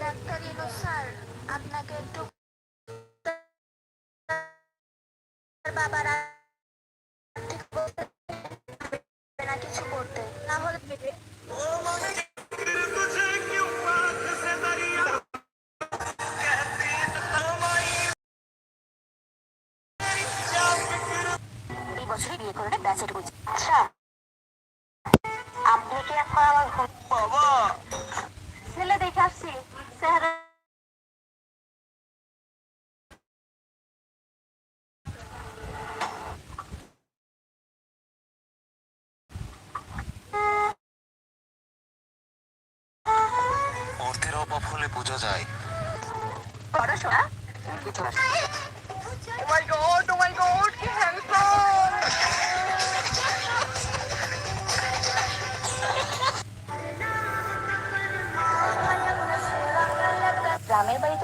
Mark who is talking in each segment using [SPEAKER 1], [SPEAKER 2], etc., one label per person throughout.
[SPEAKER 1] Doctor sir আপনাকে না কিছু করতে। না হলে বছরই বিয়ে করে ব্যাচেট বুঝি আচ্ছা। আপনি কি এখন আমার ঘুম
[SPEAKER 2] বাবা
[SPEAKER 1] ছেলে দেখে আসছি চেহারা
[SPEAKER 2] অর্থের অভাব হলে বোঝা যায়।
[SPEAKER 1] পড়াশোনা?
[SPEAKER 3] Oh my god, oh my god,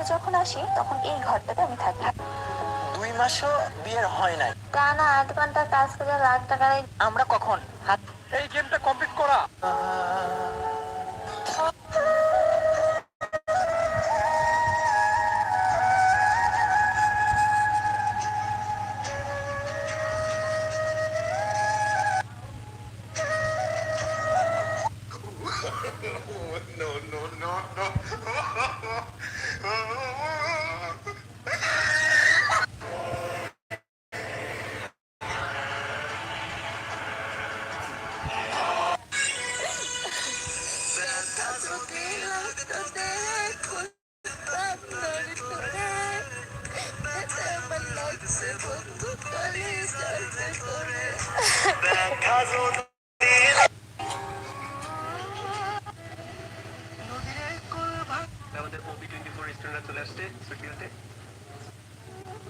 [SPEAKER 1] বাড়িতে যখন আসি তখন এই ঘরটাতে আমি থাকি।
[SPEAKER 2] দুই মাসও বিয়ের হয় নাই।
[SPEAKER 1] টানা আট ঘণ্টা কাজ করে লাখ টাকা
[SPEAKER 2] আমরা কখন? হাত এই গেমটা কমপ্লিট করা।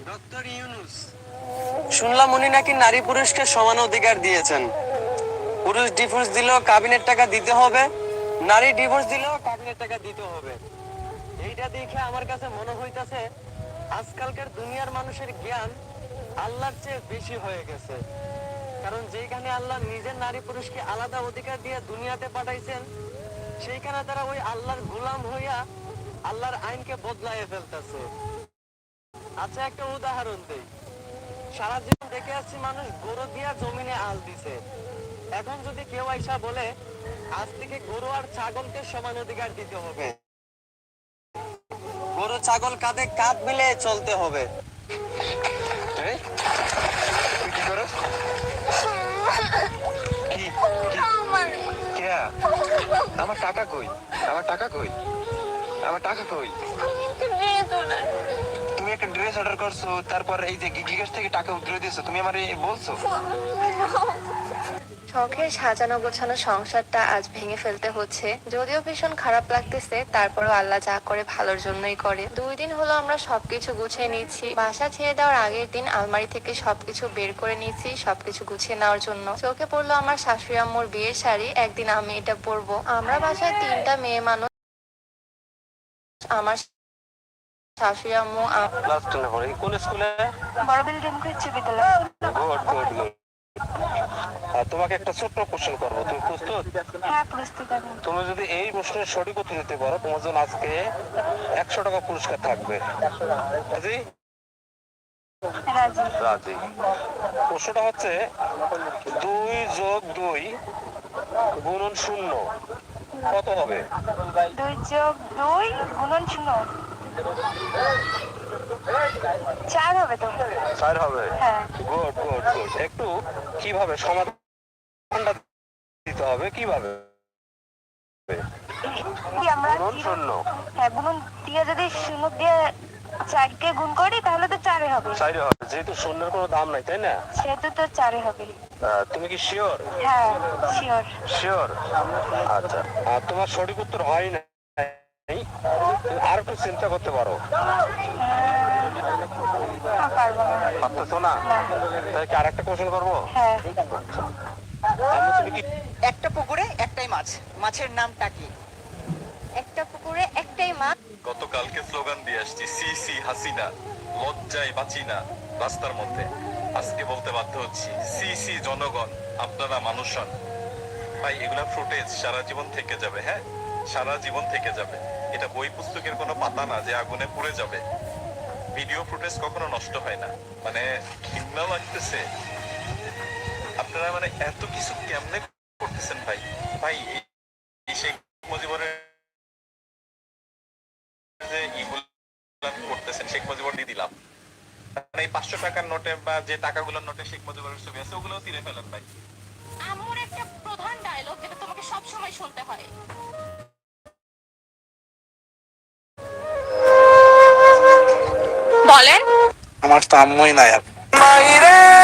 [SPEAKER 2] ডক্টর ইউনুস
[SPEAKER 4] শুনলাম উনি নাকি নারী পুরুষকে সমান অধিকার দিয়েছেন। পুরুষ ডিভোর্স দিলেও কাবিনের টাকা দিতে হবে নারী ডিভোর্স দিলেও কাবিনের টাকা দিতে হবে। এইটা দেখে আমার কাছে মনে হইতাছে আজকালকার দুনিয়ার মানুষের জ্ঞান আল্লাহর চেয়ে বেশি হয়ে গেছে। কারণ যেখানে আল্লাহ নিজের নারী পুরুষকে আলাদা অধিকার দিয়ে দুনিয়াতে পাঠাইছেন সেইখানে তারা ওই আল্লাহর গোলাম হইয়া আল্লাহর আইনকে বদলাইয়ে ফেলতেছে। আচ্ছা একটা উদাহরণ দেই। সারা জীবন দেখে আসছি মানুষ গরু দিয়া জমিনে আল দিছে। এখন যদি কেউ আইসা বলে আজ থেকে গরু আর ছাগলকে সমান অধিকার দিতে হবে। গরু ছাগল কাঁধে কাঁধ মিলে চলতে হবে।
[SPEAKER 5] আমার টাকা কই? আমার টাকা কই? আমার টাকা কই? তুমি একটা ড্রেস অর্ডার করছ, তারপর এই যে থেকে টাকা দিয়েছ, তুমি বলছো?
[SPEAKER 6] সাজানো গোছানো সংসারটা আজ ভেঙে ফেলতে হচ্ছে। যদিও ভীষণ খারাপ লাগতেছে, তারপরও আল্লাহ যা করে ভালোর জন্যই করে। দুই দিন হলো আমরা সবকিছু গুছিয়ে নিচ্ছি। বাসা ছেড়ে দেওয়ার আগের দিন আলমারি থেকে সবকিছু বের করে নিচ্ছি, সবকিছু গুছিয়ে নেওয়ার জন্য। চোখে পড়ল আমার শাশুড়ি আম্মুর বিয়ের শাড়ি, একদিন আমি এটা পরবো। আমরা বাসায় তিনটা মেয়ে মানুষ আমার শাশুড়ি আম্মু
[SPEAKER 4] ক্লাস টেনে পড়ে? কোন স্কুলে?
[SPEAKER 1] বড় বিল্ডিং উচ্চ বিদ্যালয়।
[SPEAKER 4] গুড গুড গুড তোমাকে একটা ছোট্ট কোশ্চেন করব। তুমি প্রস্তুত?
[SPEAKER 1] হ্যাঁ প্রস্তুত আমি।
[SPEAKER 4] তুমি যদি এই প্রশ্নের সঠিক উত্তর দিতে পারো তোমার জন্য আজকে একশো টাকা পুরস্কার থাকবে। রাজি।
[SPEAKER 1] রাজি।
[SPEAKER 4] প্রশ্নটা হচ্ছে দুই যোগ দুই গুণন শূন্য। কত হবে?
[SPEAKER 1] দুই যোগ দুই গুণন শূন্য। চার হবে তো?
[SPEAKER 4] চার হবে?
[SPEAKER 1] হ্যাঁ।
[SPEAKER 4] গুড গুড গুড একটু কীভাবে সমাধানটা দিতে হবে? কীভাবে? গুণন শূন্য।
[SPEAKER 1] হ্যাঁ গুণন দিয়ে যদি শূন্য দিয়ে চারকে গুণ করি তাহলে তো চারে হবে।
[SPEAKER 4] চাইরে হবে যেহেতু শূন্যের কোনো দাম নাই তাই না?
[SPEAKER 1] সেহেতু তো চারে হবে।
[SPEAKER 4] তুমি কি শিওর?
[SPEAKER 1] হ্যাঁ শিওর।
[SPEAKER 4] শিওর? আচ্ছা। আর তোমার সঠিক উত্তর হয় না আর একটু চিন্তা করতে পারো।
[SPEAKER 1] না
[SPEAKER 4] পারতেছো না? তাহলে কি আর একটা কোশ্চেন করব?
[SPEAKER 1] হ্যাঁ।
[SPEAKER 4] কি
[SPEAKER 3] একটা পুকুরে একটাই মাছ। মাছের নামটা কি?
[SPEAKER 1] একটা পুকুরে একটাই মাছ
[SPEAKER 7] গতকালকে স্লোগান দিয়ে আসছি, সি সি, হাসিনা, লজ্জায় বাঁচি না। রাস্তার মধ্যে। আজকে বলতে বাধ্য হচ্ছি, সি সি, জনগণ, আপনারা মানুষ ভাই, এগুলা ফুটেজ সারা জীবন থেকে যাবে হ্যাঁ? সারা জীবন থেকে যাবে। এটা বই পুস্তকের কোনো পাতা না যে আগুনে পুড়ে যাবে। ভিডিও ফুটেজ কখনো নষ্ট হয় না। মানে ঘৃণা লাগতেছে। আপনারা মানে এত কিছু কেমনে করতেছেন ভাই? ভাই এই- এই শেখ মুজিবুরের যে ইগুলো করতেছেন শেখ মুজিবুর দিয়ে দিলাম মানে এই পাঁচশো টাকার নোটে বা যে টাকাগুলোর নোটে শেখ মুজিবুরের ছবি আছে ওগুলোও তিরে ফেলেন ভাই।
[SPEAKER 8] আমার একটা প্রধান ডায়লগ যেটা তোমাকে সব সময় শুনতে হয়। বলেন।
[SPEAKER 9] আমার তো আম্মুই নাই আর।
[SPEAKER 10] মাইরে!